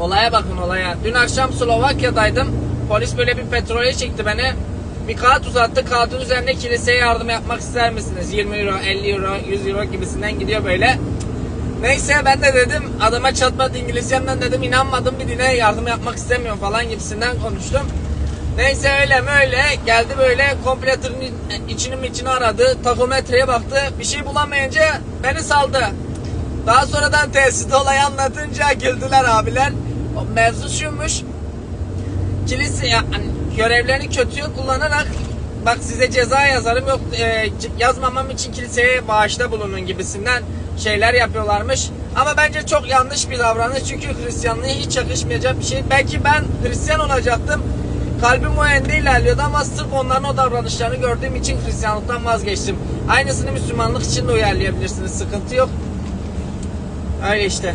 Olaya bakın olaya. Dün akşam Slovakya'daydım. Polis böyle bir petrole çekti beni. Bir kağıt uzattı. Kağıdın üzerinde kiliseye yardım yapmak ister misiniz? 20 euro, 50 euro, 100 euro gibisinden gidiyor böyle. Neyse ben de dedim adama çatmadı İngilizcemden dedim inanmadım bir dine yardım yapmak istemiyorum falan gibisinden konuştum. Neyse öyle böyle geldi böyle komple tırın içini mi içini aradı takometreye baktı bir şey bulamayınca beni saldı. Daha sonradan tesiste olayı anlatınca güldüler abiler. Mevzu şuymuş. Kilise yani görevlerini kötüye kullanarak bak size ceza yazarım yok e, yazmamam için kiliseye bağışta bulunun gibisinden şeyler yapıyorlarmış. Ama bence çok yanlış bir davranış çünkü Hristiyanlığa hiç yakışmayacak bir şey. Belki ben Hristiyan olacaktım. Kalbim o yönde ilerliyordu ama sırf onların o davranışlarını gördüğüm için Hristiyanlıktan vazgeçtim. Aynısını Müslümanlık için de uyarlayabilirsiniz. Sıkıntı yok. Öyle işte.